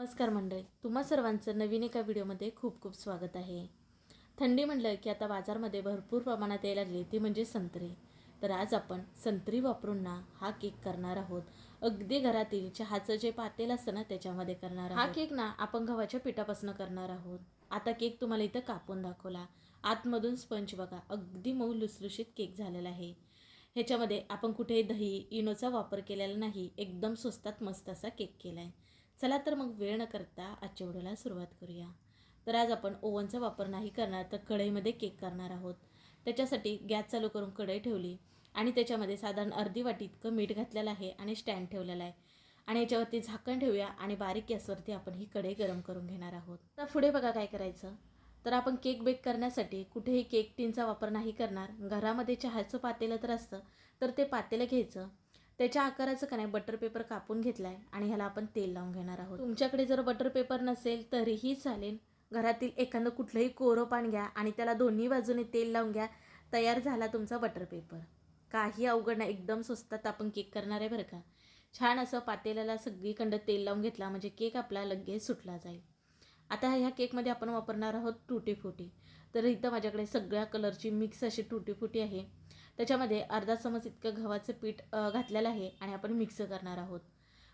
नमस्कार मंडळी तुम्हा सर्वांचं नवीन एका व्हिडिओमध्ये खूप खूप स्वागत आहे. थंडी म्हणलं की आता बाजारमध्ये भरपूर प्रमाणात यायला लागली ती म्हणजे संत्री. तर आज आपण संत्री वापरून ना हा केक करणार आहोत. अगदी घरातील चहाचं जे पातेल असतं ना त्याच्यामध्ये करणार हा केक ना आपण गव्हाच्या पिठापासून करणार आहोत. आता केक तुम्हाला इथं कापून दाखवला. आतमधून स्पंज बघा अगदी मऊ लुसलुशीत केक झालेला आहे. ह्याच्यामध्ये आपण कुठेही दही इनोचा वापर केलेला नाही एकदम स्वस्तात मस्त असा केक केला आहे चला तर मग वेळ न करता आजच्या व्हिडिओला सुरुवात करूया. तर आज आपण ओव्हनचा वापर नाही करणार तर कढईमध्ये केक करणार आहोत. त्याच्यासाठी गॅस चालू करून कढई ठेवली आणि त्याच्यामध्ये साधारण अर्धी वाटी इतकं मीठ घातलेलं आहे आणि स्टँड ठेवलेला आहे. आणि याच्यावरती झाकण ठेवूया आणि बारीक गॅसवरती आपण ही कढई गरम करून घेणार आहोत. तर पुढे बघा काय करायचं. तर आपण केक बेक करण्यासाठी कुठेही केक टीनचा वापर नाही करणार. घरामध्ये चहाचं पातेलं तर असतं. तर ते पातेलं घ्यायचं. त्याच्या आकाराचं का नाही बटर पेपर कापून घेतला आहे आणि ह्याला आपण तेल लावून घेणार आहोत. तुमच्याकडे जर बटर पेपर नसेल तरीही चालेल. घरातील एखादं कुठलंही कोरं पान घ्या आणि त्याला दोन्ही बाजूने तेल लावून घ्या. तयार झाला तुमचा बटर पेपर काही अवघड नाही एकदम स्वस्तात आपण केक करणार आहे बरं का. छान असं पातेल्याला सगळीकडं तेल लावून घेतला म्हणजे केक आपला लगेच सुटला जाईल. आता ह्या केकमध्ये आपण वापरणार आहोत टुटी फुटी तर इथं माझ्याकडे सगळ्या कलरची मिक्स अशी टुटी फुटी आहे. त्याच्यामध्ये अर्धा चमच इतकं गव्हाचं पीठ घातलेलं आहे आणि आपण मिक्स करणार आहोत.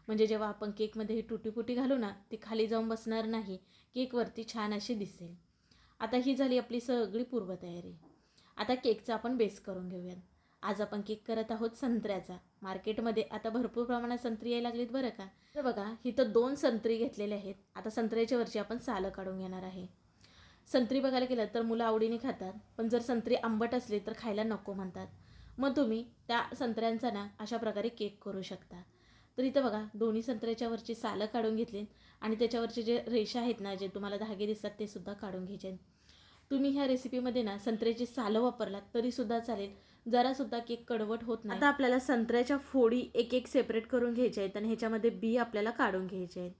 म्हणजे जेव्हा आपण केकमध्ये ही तुटीपुटी घालू ना ती खाली जाऊन बसणार नाही केकवरती छान अशी दिसेल. आता ही झाली आपली सगळी पूर्वतयारी. आता केकचा आपण बेस करून घेऊयात. आज आपण केक करत आहोत संत्र्याचा. मार्केटमध्ये आता भरपूर प्रमाणात संत्री यायला लागलीत बरं का? तर बघा तर दोन संत्री घेतलेले आहेत. आता संत्र्याच्या वरची आपण सालं काढून घेणार आहे. संत्री बघायला गेलं तर मुलं आवडीने खातात पण जर संत्री आंबट असली तर खायला नको म्हणतात. मग तुम्ही त्या संत्र्यांचा ना अशा प्रकारे केक करू शकता. तर इथं बघा दोन्ही संत्र्याच्या वरची सालं काढून घेतली आणि त्याच्यावरचे जे रेषा आहेत ना जे तुम्हाला धागे दिसतात ते सुद्धा काढून घ्यायचे. तुम्ही ह्या रेसिपीमध्ये ना संत्र्याची सालं वापरलात तरीसुद्धा चालेल. जरासुद्धा केक कडवट होत नाही. आता आपल्याला संत्र्याच्या फोडी एक एक सेपरेट करून घ्यायच्या आहेत आणि ह्याच्यामध्ये बी आपल्याला काढून घ्यायचे आहेत.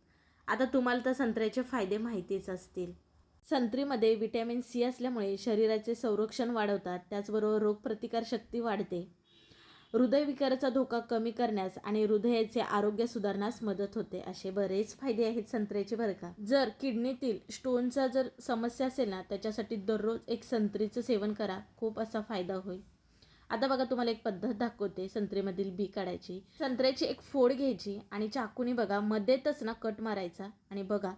आता तुम्हाला तर संत्र्याचे फायदे माहितीच असतील. संत्रीमध्ये विटॅमिन सी असल्यामुळे शरीराचे संरक्षण वाढवतात त्याचबरोबर रोगप्रतिकार शक्ती वाढते. हृदयविकाराचा धोका कमी करण्यास आणि हृदयाचे आरोग्य सुधारण्यास मदत होते असे बरेच फायदे आहेत संत्र्याचे बरं का. जर किडनीतील स्टोनचा जर समस्या असेल ना त्याच्यासाठी दररोज एक संत्रीचं सेवन करा खूप असा फायदा होईल. आता बघा तुम्हाला एक पद्धत दाखवते संत्रीमधील बी काढायची. संत्र्याची एक फोड घ्यायची आणि चाकूने बघा मध्येतच ना कट मारायचा आणि बघा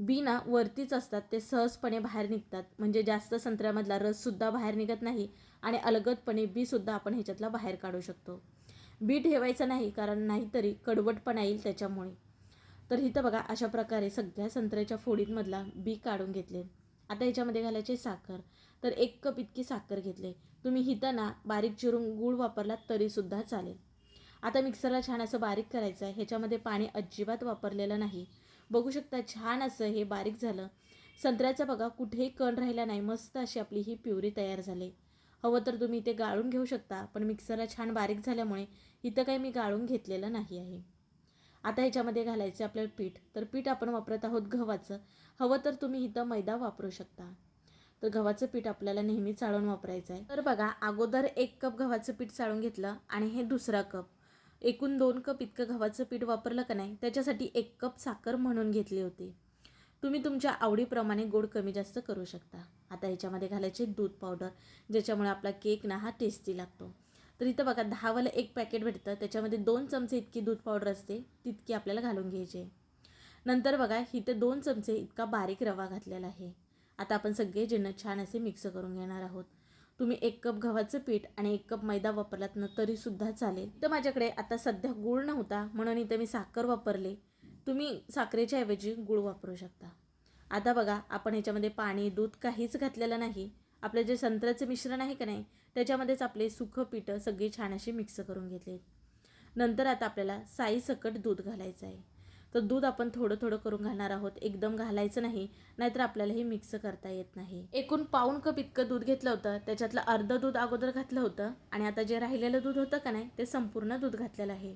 बी ना वरतीच असतात ते सहजपणे बाहेर निघतात. म्हणजे जास्त संत्र्यामधला रससुद्धा बाहेर निघत नाही आणि अलगदपणे बीसुद्धा आपण ह्याच्यातला बाहेर काढू शकतो. बी ठेवायचं नाही कारण नाहीतरी कडवटपणा येईल त्याच्यामुळे. तर इथं बघा अशा प्रकारे सगळ्या संत्र्याच्या फोडींमधला बी काढून घेतले. आता ह्याच्यामध्ये घालायचे साखर. तर एक कप इतकी साखर घेतले. तुम्ही हिथं ना बारीक चिरून गूळ वापरलात तरीसुद्धा चालेल. आता मिक्सरला छान असं बारीक करायचं आहे ह्याच्यामध्ये पाणी अजिबात वापरलेलं नाही. बघू शकता छान असं हे बारीक झालं. संत्र्याचा बघा कुठेही कण राहिला नाही मस्त अशी आपली ही प्युरी तयार झाली. हवं तर तुम्ही ते गाळून घेऊ शकता पण मिक्सरला छान बारीक झाल्यामुळे इथं काही मी गाळून घेतलेलं नाही आहे. आता ह्याच्यामध्ये घालायचं आपल्याला पीठ. तर पीठ आपण वापरत आहोत गव्हाचं. हवं तर तुम्ही इथं मैदा वापरू शकता. तर गव्हाचं पीठ आपल्याला नेहमी चाळून वापरायचं आहे. तर बघा अगोदर एक कप गव्हाचं पीठ चाळून घेतलं आणि हे दुसरा कप. एकूण दोन कप इतकं गव्हाचं पीठ वापरलं का नाही? त्याच्यासाठी एक कप साखर म्हणून घेतली होती. तुम्ही तुमच्या आवडीप्रमाणे गोड कमी जास्त करू शकता. आता ह्याच्यामध्ये घालायचे दूध पावडर ज्याच्यामुळे आपला केक ना हा टेस्टी लागतो. तर इथं बघा दहावाला एक पॅकेट भेटतं. त्याच्यामध्ये दोन चमचे इतकी दूध पावडर असते तितकी आपल्याला घालून घ्यायची. नंतर बघा इथे दोन चमचे इतका बारीक रवा घातलेला आहे. आता आपण सगळे जिन्नस छान असे मिक्स करून घेणार आहोत. तुम्ही एक कप गव्हाचं पीठ आणि एक कप मैदा वापरलात ना तरीसुद्धा चालेल. तर माझ्याकडे आता सध्या गूळ नव्हता म्हणून इथं मी साखर वापरले. तुम्ही साखरेच्या ऐवजी गूळ वापरू शकता. आता बघा आपण ह्याच्यामध्ये पाणी दूध काहीच घातलेलं नाही. आपलं जे संत्र्याचं मिश्रण आहे का नाही त्याच्यामध्येच आपले सुखं पिठं सगळी छान अशी मिक्स करून घेतले नंतर आता आपल्याला साई सकट दूध घालायचं आहे. तर दूध आपण थोडं थोडं करून घालणार आहोत. एकदम घालायचं नाही नाहीतर आपल्याला हे मिक्स करता येत नाही. एकूण पाऊण कप इतकं दूध घेतलं होतं त्याच्यातलं अर्ध दूध अगोदर घातलं होतं आणि आता जे राहिलेलं दूध होतं का नाही ते संपूर्ण दूध घातलेलं आहे.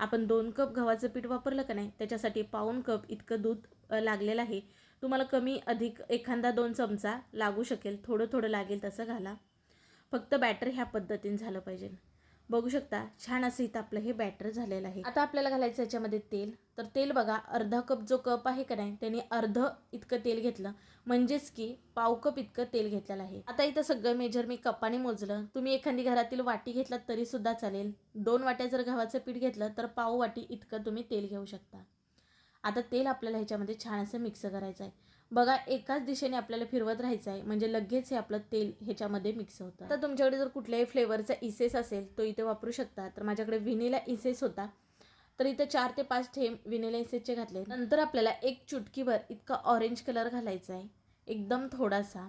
आपण दोन कप गव्हाचं पीठ वापरलं का नाही त्याच्यासाठी पाऊण कप इतकं दूध लागलेलं आहे. तुम्हाला कमी अधिक एखादा दोन चमचा लागू शकेल थोडं थोडं लागेल तसं घाला. फक्त बॅटर ह्या पद्धतीने झालं पाहिजे. बघू शकता छान असं इथं आपलं हे बॅटर झालेलं आहे. आता आपल्याला घालायचं याच्यामध्ये तेल. तर तेल बघा अर्धा कप जो कप आहे का नाही त्याने अर्ध इतकं तेल घेतलं. म्हणजेच की पाव कप इतकं तेल घेतलेलं आहे. आता इथं सगळं मेजर मी कपाने मोजलं. तुम्ही एखादी घरातील वाटी घेतलात तरी सुद्धा चालेल. दोन वाट्या जर गव्हाचं पीठ घेतलं तर पाव वाटी इतकं तुम्ही तेल घेऊ शकता. आता तेल आपल्याला ह्याच्यामध्ये छान असं मिक्स करायचं आहे बघा एकाच दिशेने आपल्याला फिरवत राहायचं आहे. म्हणजे लगेच हे आपलं तेल ह्याच्यामध्ये मिक्स होतं. आता तुमच्याकडे जर कुठल्याही फ्लेवरचा इसेस असेल तो इथे वापरू शकता. तर माझ्याकडे व्हिनिला इसेस होता. तर इथं चार ते पाच थेंब व्हिनिला इसेसचे घातले. नंतर आपल्याला एक चुटकीभर इतका ऑरेंज कलर घालायचा आहे. एकदम थोडासा.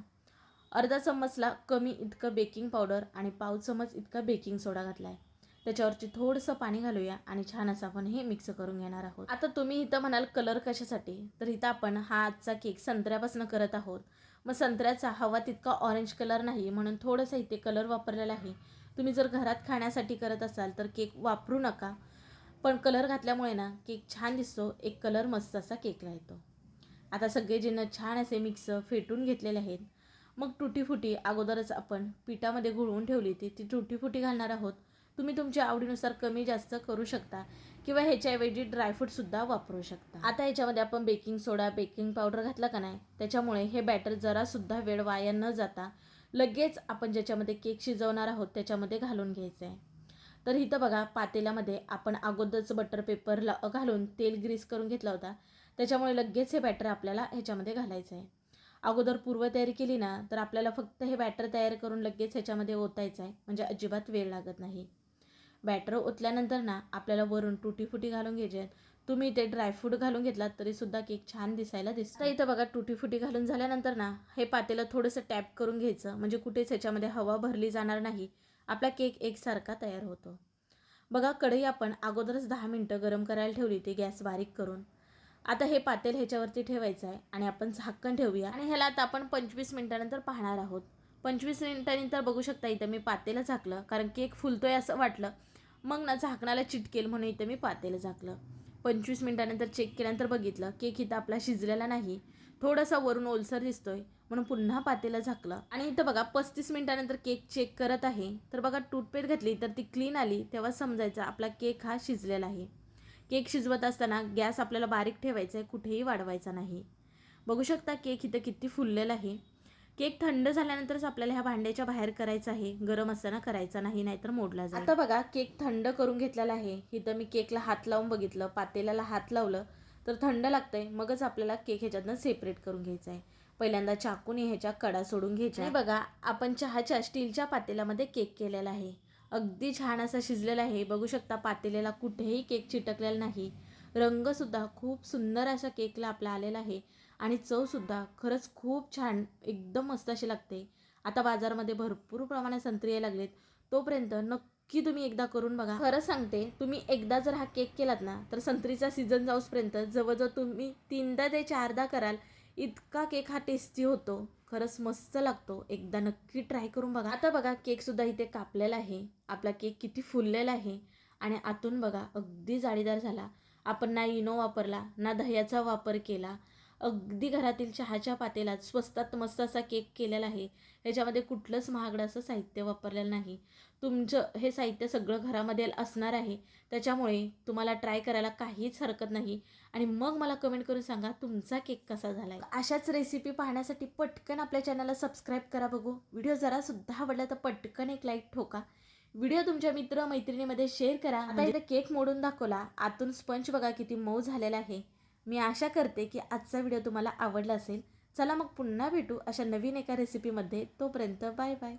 अर्धा चम्मचला कमी इतकं बेकिंग पावडर आणि पाव चम्मच इतका बेकिंग सोडा घातला आहे. त्याच्यावरती थोडंसं पाणी घालूया आणि छान असं आपण हे मिक्स करून घेणार आहोत. आता तुम्ही इथं म्हणाल कलर कशासाठी? तर इथं आपण हा आजचा केक संत्र्यापासून करत आहोत. मग संत्र्याचा हवा तितका ऑरेंज कलर नाही म्हणून थोडंसं इथे कलर वापरलेला आहे. तुम्ही जर घरात खाण्यासाठी करत असाल तर केक वापरू नका. पण कलर घातल्यामुळे ना केक छान दिसतो. एक कलर मस्त असा केकला येतो आता सगळेजणं छान असे मिक्स फेटून घेतलेले आहेत. मग टुटीफुटी अगोदरच आपण पिठामध्ये घुळवून ठेवली ती ती टुटीफुटी घालणार आहोत. तुम्ही तुमच्या आवडीनुसार कमी जास्त करू शकता किंवा ह्याच्याऐवजी ड्रायफ्रूटसुद्धा वापरू शकता. आता ह्याच्यामध्ये आपण बेकिंग सोडा बेकिंग पावडर घातला का नाही? त्याच्यामुळे हे बॅटर जरासुद्धा वेळ वाया न जाता लगेच आपण ज्याच्यामध्ये केक शिजवणार आहोत त्याच्यामध्ये घालून घ्यायचं आहे. तर इथं बघा पातेल्यामध्ये आपण अगोदरच बटर पेपरला घालून तेल ग्रीस करून घेतला होता. त्याच्यामुळे लगेच हे बॅटर आपल्याला ह्याच्यामध्ये घालायचं आहे. अगोदर पूर्वतयारी केली ना तर आपल्याला फक्त हे बॅटर तयार करून लगेच ह्याच्यामध्ये ओतायचं आहे. म्हणजे अजिबात वेळ लागत नाही. बॅटर ओतल्यानंतर ना आपल्याला वरून तुटी फुटी घालून घ्यायचे तुम्ही इथे ड्रायफ्रूट घालून घेतलात तरी सुद्धा केक छान दिसायला दिसतं इथं बघा तुटी फुटी घालून झाल्यानंतर ना हे पातेलं थोडंसं टॅप करून घ्यायचं. म्हणजे कुठेच ह्याच्यामध्ये हवा भरली जाणार नाही. आपला केक एकसारखा तयार होतो. बघा कढई आपण अगोदरच दहा मिनटं गरम करायला ठेवली ती गॅस बारीक करून. आता हे पातेल ह्याच्यावरती ठेवायचं आहे आणि आपण झाकण ठेवूया. आणि ह्याला आता आपण पंचवीस मिनटानंतर पाहणार आहोत. पंचवीस मिनिटानंतर बघू शकता इथं मी पातेलं झाकलं कारण केक फुलतोय असं वाटलं. मग ना झाकणाला चिटकेल म्हणून इथं मी पातेलं झाकलं. पंचवीस मिनिटानंतर चेक केल्यानंतर बघितलं केक इथं आपला शिजलेला नाही. थोडासा वरून ओलसर दिसतोय म्हणून पुन्हा पातेलं झाकलं. आणि इथं बघा पस्तीस मिनिटानंतर केक चेक करत आहे. तर बघा टूथपेस्ट घातली तर ती क्लीन आली तेव्हा समजायचं आपला केक हा शिजलेला आहे. केक शिजवत असताना गॅस आपल्याला बारीक ठेवायचा आहे कुठेही वाढवायचा नाही. बघू शकता केक इथं किती फुललेला आहे. केक थंड झाल्यानंतरच आपल्याला ह्या भांड्याच्या बाहेर करायचा आहे. गरम असताना करायचा नाही नाहीतर मोडला जाईल. आता बघा केक थंड करून घेतलेला आहे. इथं मी केकला हात लावून बघितलं पातेल्याला हात लावलं तर थंड लागतंय. मगच आपल्याला केक ह्याच्यातनं सेपरेट करून घ्यायचा आहे. पहिल्यांदा चाकूने ह्याच्या कडा सोडून घ्यायच्या. आणि बघा आपण चहाच्या स्टीलच्या पातेल्यामध्ये केक केलेला आहे. अगदी छान असा शिजलेला आहे. बघू शकता पातेल्याला कुठेही केक चिटकलेला नाही. रंगसुद्धा खूप सुंदर अशा केकला आपला आलेला आहे. आणि चवसुद्धा खरंच खूप छान एकदम मस्त अशी लागते. आता बाजारामध्ये भरपूर प्रमाणात संत्री यायला लागलेत. तोपर्यंत नक्की तुम्ही एकदा करून बघा. खरं सांगते तुम्ही एकदा जर हा केक केलात ना तर संत्रीचा सीझन जाऊसपर्यंत जवळजवळ तुम्ही तीनदा ते चारदा कराल इतका केक हा टेस्टी होतो. खरंच मस्त लागतो. एकदा नक्की ट्राय करून बघा. आता बघा केकसुद्धा इथे कापलेला आहे. आपला केक किती फुललेला आहे. आणि आतून बघा अगदी जाळीदार झाला. आपण ना इनो वापरला ना दह्याचा वापर केला. अगदी घरातील चहाच्या पातेलात स्वस्तात मस्त असा केक केलेला आहे. ह्याच्यामध्ये कुठलंच महागडं असं साहित्य वापरलेलं नाही. तुमचं हे साहित्य सगळं घरामध्ये असणार आहे. त्याच्यामुळे तुम्हाला ट्राय करायला काहीच हरकत नाही. आणि मग मला कमेंट करून सांगा तुमचा केक कसा झाला आहे अशाच रेसिपी पाहण्यासाठी पटकन आपल्या चॅनलला सबस्क्राईब करा बघू. व्हिडिओ जरासुद्धा आवडला तर पटकन एक लाईक ठोका. व्हिडिओ तुमच्या मित्र मैत्रिणीमध्ये शेअर करा. आता इथे केक मोडून दाखवला. आतून स्पंज बघा किती मऊ झालेला आहे. मी आशा करते की आजचा व्हिडिओ तुम्हाला आवडला असेल. चला मग पुन्हा भेटू अशा नवीन एका रेसिपीमध्ये तोपर्यंत बाय बाय.